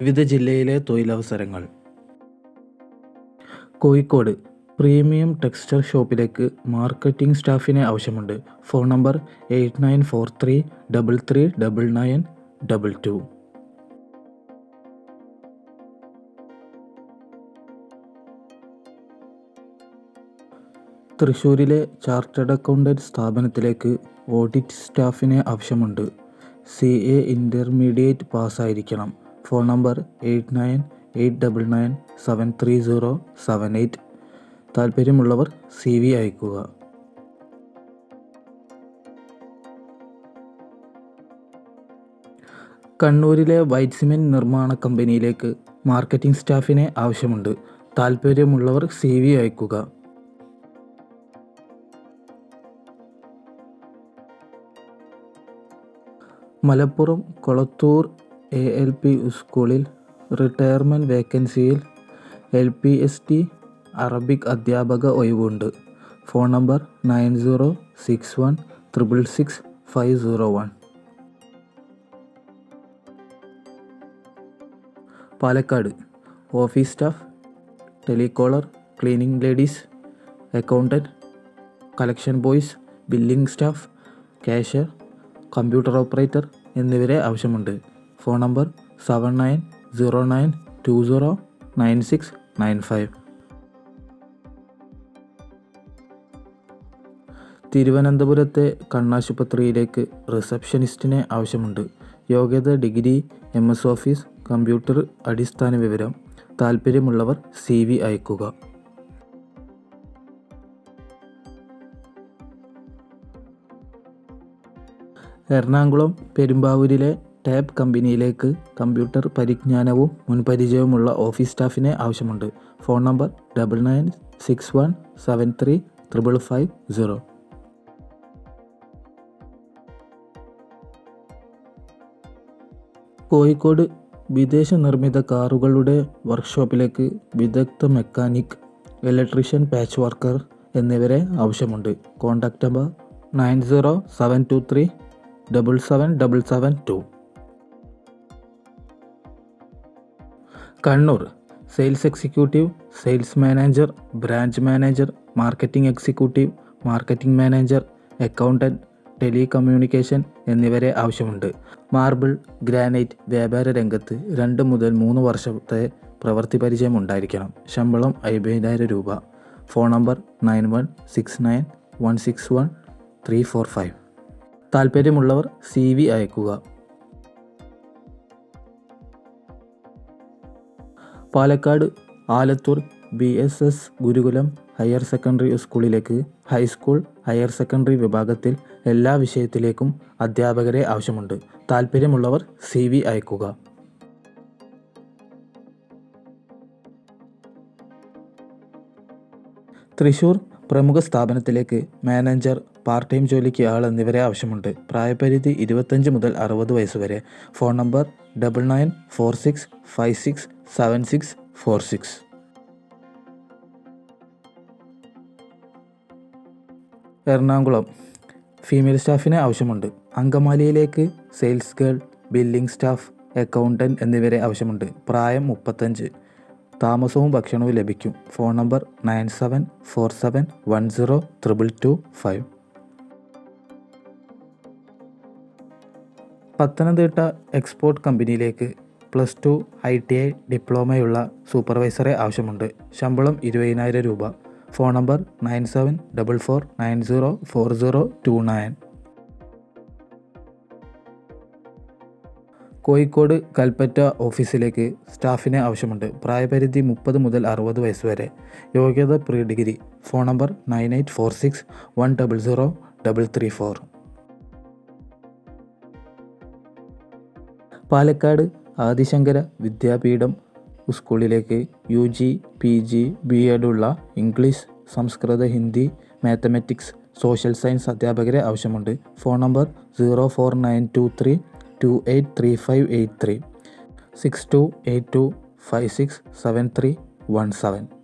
വിവിധ ജില്ലയിലെ തൊഴിലവസരങ്ങൾ. കോഴിക്കോട് പ്രീമിയം ടെക്സ്റ്റർ ഷോപ്പിലേക്ക് മാർക്കറ്റിംഗ് സ്റ്റാഫിനെ ആവശ്യമുണ്ട്. Phone number eight nine four three double three double nine double two. തൃശ്ശൂരിലെ ചാർട്ടേഡ് അക്കൗണ്ടന്റ് സ്ഥാപനത്തിലേക്ക് ഓഡിറ്റ് സ്റ്റാഫിനെ ആവശ്യമുണ്ട്. C A intermediate പാസ്സായിരിക്കണം. Phone number eight nine eight double nine seven three zero seven eight. താല്പര്യമുള്ളവർ C V അയക്കുക കണ്ണൂരിലെ white cement നിർമ്മാണ കമ്പനിയിലേക്ക് marketing സ്റ്റാഫിനെ ആവശ്യമുണ്ട്. താല്പര്യമുള്ളവർ സി വി അയക്കുക Malappuram Kolathur A L P സ്കൂളിൽ retirement വേക്കൻസിയിൽ L P S T Arabic അധ്യാപക ഒഴിവുണ്ട്. Phone number nine zero six one triple six five zero one. Palakkad. Office staff telecaller cleaning ladies accountant collection boys billing staff cashier computer operator എന്നിവരെ ആവശ്യമുണ്ട്. Phone number seven nine zero nine two zero nine six nine five. തിരുവനന്തപുരത്തെ കണ്ണാശുപത്രിയിലേക്ക് റിസപ്ഷനിസ്റ്റിനെ ആവശ്യമുണ്ട്. യോഗ്യത degree M S office computer അടിസ്ഥാന വിവരം താല്പര്യമുള്ളവർ സി വി അയക്കുക. എറണാകുളം പെരുമ്പാവൂരിലെ ടാബ് കമ്പനിയിലേക്ക് കമ്പ്യൂട്ടർ പരിജ്ഞാനവും മുൻപരിചയവുമുള്ള ഓഫീസ് സ്റ്റാഫിനെ ആവശ്യമുണ്ട്. Phone number double nine six one seven three triple five zero Kozhikode വിദേശ നിർമ്മിത കാറുകളുടെ വർക്ക്ഷോപ്പിലേക്ക് വിദഗ്ധ മെക്കാനിക് ഇലക്ട്രീഷ്യൻ പാച്ച് വർക്കർ എന്നിവരെ ആവശ്യമുണ്ട്. Contact number nine zero seven two three double seven double seven two. Kannur. Sales executive sales manager branch manager marketing executive marketing manager accountant telecommunication എന്നിവരെ ആവശ്യമുണ്ട്. Marble granite വ്യാപാര രംഗത്ത് രണ്ട് മുതൽ മൂന്ന് വർഷത്തെ പ്രവൃത്തി പരിചയം ഉണ്ടായിരിക്കണം. ശമ്പളം അയ്യായിരം രൂപ. Phone number nine one six nine one six one three four five. താല്പര്യമുള്ളവർ സി വി അയക്കുക. Palakkad Alathur B S S Gurukulam higher secondary സ്കൂളിലേക്ക് ഹൈസ്കൂൾ ഹയർ സെക്കൻഡറി വിഭാഗത്തിൽ എല്ലാ വിഷയത്തിലേക്കും അധ്യാപകരെ ആവശ്യമുണ്ട്. താല്പര്യമുള്ളവർ സി വി അയക്കുക. തൃശൂർ പ്രമുഖ സ്ഥാപനത്തിലേക്ക് മാനേജർ പാർട്ട് ടൈം ജോലിക്ക് ആൾ എന്നിവരെ ആവശ്യമുണ്ട്. പ്രായപരിധി ഇരുപത്തഞ്ച് മുതൽ അറുപത് വയസ്സ് വരെ. Phone number double nine four six five six seven six four six Ernakulam. Female സ്റ്റാഫിന് ആവശ്യമുണ്ട്. അങ്കമാലിയിലേക്ക് sales girl billing staff accountant എന്നിവരെ ആവശ്യമുണ്ട്. പ്രായം മുപ്പത്തഞ്ച്. താമസവും ഭക്ഷണവും ലഭിക്കും. Phone number nine seven four seven one zero triple two five. Pathanamthitta export കമ്പനിയിലേക്ക് plus two I T I ഡിപ്ലോമയുള്ള സൂപ്പർവൈസറെ ആവശ്യമുണ്ട്. ശമ്പളം ഇരുപതിനായിരം രൂപ. Phone number nine seven double four nine zero four zero two nine. Kozhikode Kalpetta ഓഫീസിലേക്ക് സ്റ്റാഫിനെ ആവശ്യമുണ്ട്. പ്രായപരിധി മുപ്പത് മുതൽ അറുപത് വയസ്സ് വരെ. യോഗ്യത pre degree. Phone number nine eight four six one double zero double three four. Palakkad Adishankara Vidyapeetham സ്കൂളിലേക്ക് U G P G B എഡുള്ള English സംസ്കൃത ഹിന്ദി മാത്തമാറ്റിക്സ് സോഷ്യൽ സയൻസ് അധ്യാപകരെ ആവശ്യമുണ്ട്. Phone number zero four nine two three two eight three five eight three. Six two eight two five six seven three one seven.